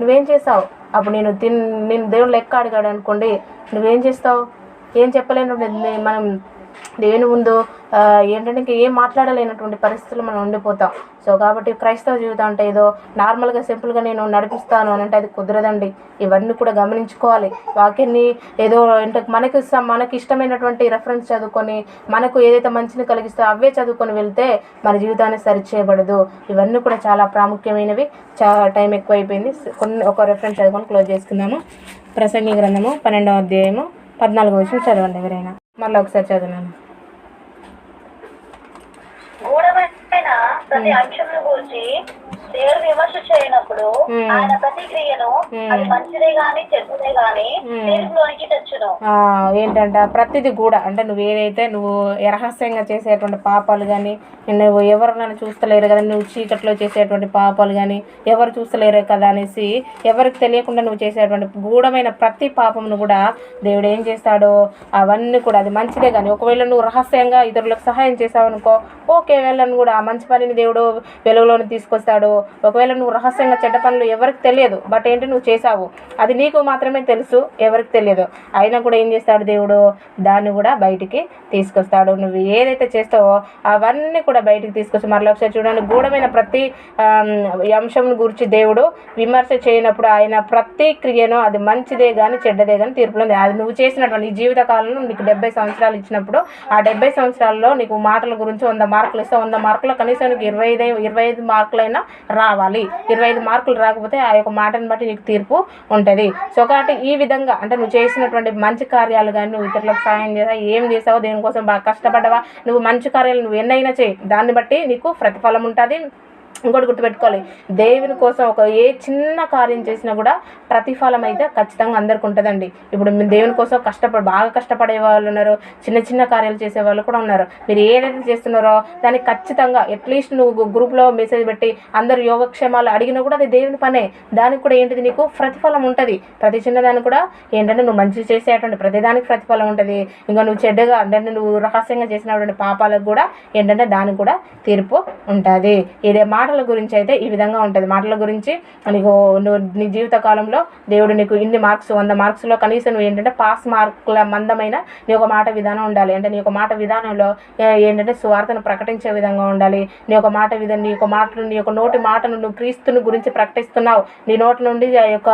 నువ్వేం చేస్తావు అప్పుడు నేను తిన్ నేను దేవుడు లెక్క అడిగాడు అనుకోండి నువ్వేం చేస్తావు? ఏం చెప్పలేను మనం దేని ముందు ఏంటంటే ఇంకా ఏం మాట్లాడలేనటువంటి పరిస్థితులు మనం ఉండిపోతాం. సో కాబట్టి క్రైస్తవ జీవితం అంటే ఏదో నార్మల్గా సింపుల్గా నేను నడిపిస్తాను అని అంటే అది కుదరదండి. ఇవన్నీ కూడా గమనించుకోవాలి. వాక్యాన్ని ఏదో అంటే మనకి మనకి ఇష్టమైనటువంటి రెఫరెన్స్ చదువుకొని మనకు ఏదైతే మంచిని కలిగిస్తే అవే చదువుకొని వెళ్తే మన జీవితాన్ని సరిచేయబడదు. ఇవన్నీ కూడా చాలా ప్రాముఖ్యమైనవి. చాలా టైం ఎక్కువైపోయింది. కొన్ని ఒక రెఫరెన్స్ చదువుకొని క్లోజ్ చేసుకుందాము. ప్రసంగి గ్రంథము పన్నెండవ అధ్యాయము పద్నాలుగో వచ్చిన చదవండి ఎవరైనా. మళ్ళీ ఒకసారి చదివాను. గూఢమైన ప్రతి అంశంను గురించి దేవుడు విమర్శ చేయనప్పుడు. ఆయన ప్రతిక్రియను. అది మంచిదే గాని చెడ్డదే గాని. తీర్పులోనికి తెచ్చును ఏంటంటే ప్రతిదీ కూడా అంటే నువ్వు ఏదైతే నువ్వు రహస్యంగా చేసేటువంటి పాపాలు కానీ నువ్వు ఎవరు నన్ను చూస్తలేరు కదా నువ్వు చీకట్లో చేసేటువంటి పాపాలు కానీ ఎవరు చూస్తలేరు కదా అనేసి ఎవరికి తెలియకుండా నువ్వు చేసేటువంటి గూఢమైన ప్రతి పాపమును కూడా దేవుడు ఏం చేస్తాడో అవన్నీ కూడా అది మంచిదే కానీ ఒకవేళ నువ్వు రహస్యంగా ఇతరులకు సహాయం చేసావు అనుకో ఓకే వెళ్ళను కూడా ఆ మంచి పనిని దేవుడు వెలుగులోకి తీసుకొస్తాడు ఒకవేళ నువ్వు రహస్యంగా చెడ్డ పనులు ఎవరికి తెలియదు బట్ ఏంటి నువ్వు చేసావు అది నీకు మాత్రమే తెలుసు ఎవరికి తెలియదు. అయినా కూడా ఏం చేస్తాడు దేవుడు? దాన్ని కూడా బయటికి తీసుకొస్తాడు. నువ్వు ఏదైతే చేస్తావో అవన్నీ కూడా బయటికి తీసుకొస్తావు మరలా ఒకసారి చూడండి గూఢమైన ప్రతి అంశం గురించి దేవుడు విమర్శ చేయనప్పుడు ఆయన ప్రతి క్రియను అది మంచిదే కానీ చెడ్డదే కానీ తీర్పులో ఉంది. అది నువ్వు చేసినటువంటి నీ జీవిత కాలంలో నీకు డెబ్బై సంవత్సరాలు ఇచ్చినప్పుడు ఆ డెబ్బై సంవత్సరాల్లో నీకు మాటల గురించి వంద మార్కులు ఇస్తే వంద మార్కులు కనీసం నీకు ఇరవై ఐదు ఇరవై ఐదు మార్కులైనా రావాలి. ఇరవై ఐదు మార్కులు రాకపోతే ఆ యొక్క మాటను బట్టి నీకు తీర్పు ఉంటుంది. సో కాబట్టి ఈ విధంగా అంటే నువ్వు చేసినటువంటి మంచి కార్యాలు కానీ నువ్వు ఇతరులకు సహాయం చేసావు ఏం చేసావు దేనికోసం బాగా కష్టపడ్డావా నువ్వు మంచి కార్యాలు నువ్వు ఎన్నైనా చేయి. దాన్ని బట్టి నీకు ప్రతిఫలం ఉంటుంది. ఇంకోటి గుర్తుపెట్టుకోవాలి. దేవుని కోసం ఒక ఏ చిన్న కార్యం చేసినా కూడా ప్రతిఫలం అయితే ఖచ్చితంగా అందరికి ఉంటుందండి. ఇప్పుడు దేవుని కోసం కష్టపడి బాగా కష్టపడే వాళ్ళు ఉన్నారు చిన్న చిన్న కార్యాలు చేసే వాళ్ళు కూడా ఉన్నారు. మీరు ఏదైతే చేస్తున్నారో దానికి ఖచ్చితంగా అట్లీస్ట్ నువ్వు గ్రూప్లో మెసేజ్ పెట్టి అందరు యోగక్షేమాలు అడిగినా కూడా అది దేవుని పనే. దానికి కూడా ఏంటిది నీకు? ప్రతిఫలం ఉంటుంది. ప్రతి చిన్నదానికి కూడా ఏంటంటే నువ్వు మంచి చేసేటువంటి ప్రతిదానికి ప్రతిఫలం ఉంటుంది. ఇంకా నువ్వు చెడ్డగా అంటే నువ్వు రహస్యంగా చేసినటువంటి పాపాలకు కూడా ఏంటంటే దానికి కూడా తీర్పు ఉంటుంది. ఇదే మాట మాటల గురించి అయితే ఈ విధంగా ఉంటుంది. మాటల గురించి నీకు నువ్వు నీ జీవిత కాలంలో దేవుడు నీకు ఇన్ని మార్క్స్ వంద మార్క్స్లో కనీసం నువ్వు ఏంటంటే పాస్ మార్కుల మందమైన నీ ఒక మాట విధానం ఉండాలి. అంటే నీ ఒక మాట విధానంలో ఏంటంటే సువార్తను ప్రకటించే విధంగా ఉండాలి. నీ ఒక మాట విధానం నీ యొక్క మాటలు నీ యొక్క నోటి మాటను నువ్వు క్రీస్తుని గురించి ప్రకటిస్తున్నావు. నీ నోటి నుండి ఆ యొక్క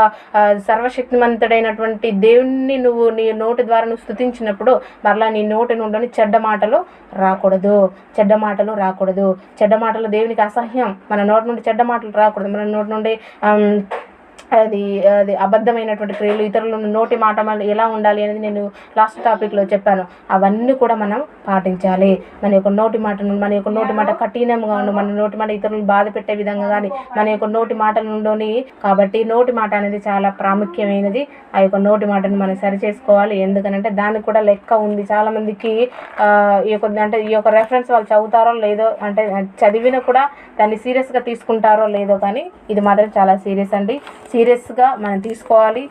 సర్వశక్తిమంతుడైనటువంటి దేవుణ్ణి నువ్వు నీ నోటి ద్వారా నువ్వు స్థుతించినప్పుడు మరలా నీ నోటి నుండి చెడ్డ మాటలు రాకూడదు. చెడ్డ మాటలు రాకూడదు. చెడ్డ మాటలు దేవునికి అసహ్యం. మన నోటి నుండి చెడ్డ మాటలు రాకూడదు. మన నోటి నుండి అది అది అబద్ధమైనటువంటి క్రియలు ఇతరుల నోటి మాట ఎలా ఉండాలి అనేది నేను లాస్ట్ టాపిక్లో చెప్పాను. అవన్నీ కూడా మనం పాటించాలి. మన యొక్క నోటి మాటను మన యొక్క నోటి మాట కఠినంగా మన నోటి మాట ఇతరులను బాధ పెట్టే విధంగా కానీ మన యొక్క నోటి మాటలలోని కాబట్టి నోటి మాట అనేది చాలా ప్రాముఖ్యమైనది. ఆ యొక్క నోటి మాటను మనం సరి చేసుకోవాలి. ఎందుకనంటే దానికి కూడా లెక్క ఉంది. చాలామందికి ఈ యొక్క అంటే ఈ యొక్క రెఫరెన్స్ వాళ్ళు చదువుతారో లేదో అంటే చదివినా కూడా దాన్ని సీరియస్గా తీసుకుంటారో లేదో కానీ ఇది మాత్రం చాలా సీరియస్ అండి. సీరియస్గా మనం తీసుకోవాలి.